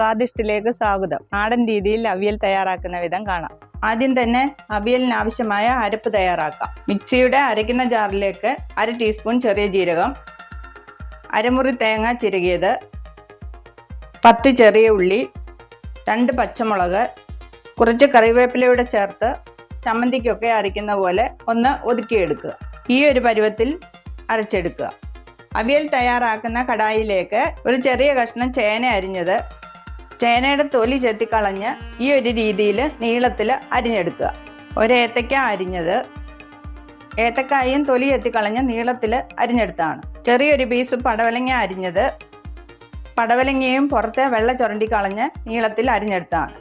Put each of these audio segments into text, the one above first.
സ്വാദിഷ്ടിലേക്ക് സ്വാഗതം. നാടൻ രീതിയിൽ അവിയൽ തയ്യാറാക്കുന്ന വിധം കാണാം. ആദ്യം തന്നെ അവിയലിന് ആവശ്യമായ അരപ്പ് തയ്യാറാക്കാം. മിക്സിയുടെ അരയ്ക്കുന്ന ജാറിലേക്ക് അര ടീസ്പൂൺ ചെറിയ ജീരകം അരമുറി തേങ്ങ ചിരകിയത് പത്ത് ചെറിയ ഉള്ളി രണ്ട് പച്ചമുളക് കുറച്ച് കറിവേപ്പിലയുടെ ചേർത്ത് ചമ്മന്തിക്കൊക്കെ അരയ്ക്കുന്ന പോലെ ഒന്ന് ഒതുക്കിയെടുക്കുക. ഈ ഒരു പരുവത്തിൽ അരച്ചെടുക്കുക. അവിയൽ തയ്യാറാക്കുന്ന കടായിലേക്ക് ഒരു ചെറിയ കഷ്ണം ചേന അരിഞ്ഞത് ചേനയുടെ തൊലി ചെത്തിക്കളഞ്ഞ് ഈ ഒരു രീതിയിൽ നീളത്തിൽ അരിഞ്ഞെടുക്കുക. ഒരേത്തക്ക അരിഞ്ഞത് ഏത്തക്കായും തൊലി ചെത്തിക്കളഞ്ഞ് നീളത്തിൽ അരിഞ്ഞെടുത്താണ് ചെറിയൊരു പീസ് പടവലങ്ങ അരിഞ്ഞത് പടവലങ്ങയും പുറത്തെ വെള്ള ചുരണ്ടി കളഞ്ഞ് നീളത്തിൽ അരിഞ്ഞെടുത്താണ്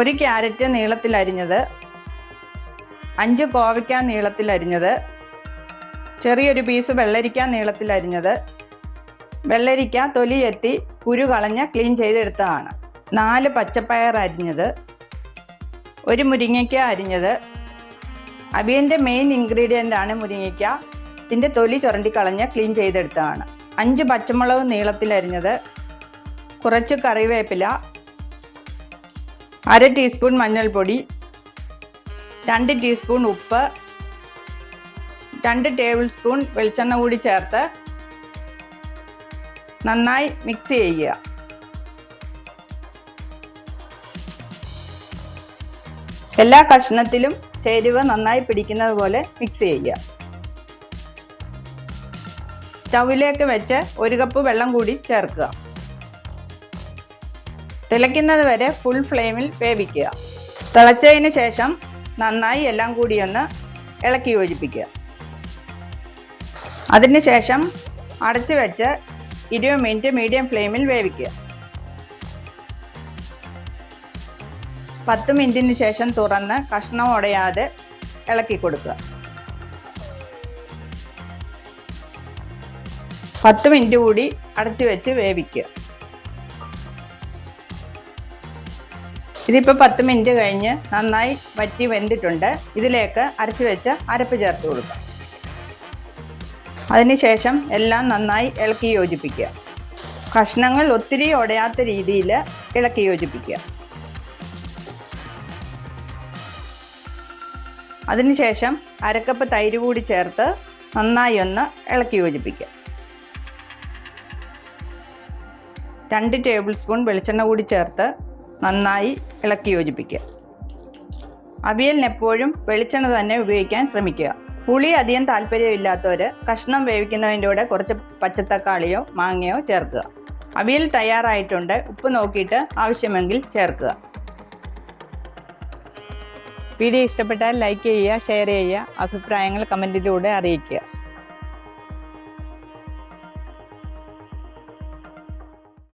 ഒരു ക്യാരറ്റ് നീളത്തിൽ അരിഞ്ഞത് അഞ്ച് കോവയ്ക്ക നീളത്തിൽ അരിഞ്ഞത് ചെറിയൊരു പീസ് വെള്ളരിക്ക നീളത്തിൽ അരിഞ്ഞത് വെള്ളരിക്ക തൊലി എത്തി കുരു കളഞ്ഞ് ക്ലീൻ ചെയ്തെടുത്തതാണ്. നാല് പച്ചപ്പയർ അരിഞ്ഞത് ഒരു മുരിങ്ങയ്ക്ക അരിഞ്ഞത്. അവിയന്റെ മെയിൻ ഇൻഗ്രീഡിയന്റ് ആണ് മുരിങ്ങയ്ക്ക. ഇതിന്റെ തൊലി ചുരണ്ടിക്കളഞ്ഞ് ക്ലീൻ ചെയ്തെടുത്തതാണ്. അഞ്ച് പച്ചമുളക് നീളത്തിൽ അരിഞ്ഞത്. കുറച്ച് കറിവേപ്പില. അര ടീസ്പൂൺ മഞ്ഞൾപ്പൊടി. രണ്ട് ടീസ്പൂൺ ഉപ്പ്. രണ്ട് ടേബിൾ സ്പൂൺ വെളിച്ചെണ്ണ കൂടി ചേർത്ത് നന്നായി മിക്സ് ചെയ്യുക. എല്ലാ കഷ്ണത്തിലും ചേരുവ നന്നായി പിടിക്കുന്നത് പോലെ മിക്സ് ചെയ്യുക. സ്റ്റൗവിലേക്ക് വെച്ച് ഒരു കപ്പ് വെള്ളം കൂടി ചേർക്കുക. തിളയ്ക്കുന്നത് വരെ ഫുൾ ഫ്ലെയിമിൽ വേവിക്കുക. തിളച്ചതിന് ശേഷം നന്നായി എല്ലാം കൂടി ഒന്ന് ഇളക്കി യോജിപ്പിക്കുക. അതിനുശേഷം അടച്ചു വെച്ച് ഇരുപത് മിനിറ്റ് മീഡിയം ഫ്ലെയിമിൽ വേവിക്കുക. പത്ത് മിനിറ്റിന് ശേഷം തുറന്ന് കഷ്ണം ഉടയാതെ ഇളക്കി കൊടുക്കുക. പത്ത് മിനിറ്റ് കൂടി അടച്ചു വെച്ച് വേവിക്കുക. ഇതിപ്പോൾ പത്ത് മിനിറ്റ് കഴിഞ്ഞ് നന്നായി വറ്റി വെന്തിട്ടുണ്ട്. ഇതിലേക്ക് അരച്ചു വെച്ച് അരപ്പ് ചേർത്ത് കൊടുക്കുക അതിനുശേഷം എല്ലാം നന്നായി ഇളക്കി യോജിപ്പിക്കുക. കഷ്ണങ്ങൾ ഒത്തിരി ഉടയാത്ത രീതിയിൽ ഇളക്കി യോജിപ്പിക്കുക. അതിനുശേഷം അരക്കപ്പ് തൈര് കൂടി ചേർത്ത് നന്നായി ഒന്ന് ഇളക്കി യോജിപ്പിക്കുക. രണ്ട് ടേബിൾ സ്പൂൺ വെളിച്ചെണ്ണ കൂടി ചേർത്ത് നന്നായി ഇളക്കി യോജിപ്പിക്കുക. അവിയലിന് എപ്പോഴും വെളിച്ചെണ്ണ തന്നെ ഉപയോഗിക്കാൻ ശ്രമിക്കുക. പുളി അധികം താല്പര്യമില്ലാത്തവർ കഷ്ണം വേവിക്കുന്നതിന്റെ കൂടെ കുറച്ച് പച്ചത്തക്കാളിയോ മാങ്ങയോ ചേർക്കുക. അവിയൽ തയ്യാറായിട്ടുണ്ട്. ഉപ്പ് നോക്കിയിട്ട് ആവശ്യമെങ്കിൽ ചേർക്കുക. വീഡിയോ ഇഷ്ടപ്പെട്ടാൽ ലൈക്ക് ചെയ്യുക ഷെയർ ചെയ്യുക അഭിപ്രായങ്ങൾ കമന്റിലൂടെ അറിയിക്കുക.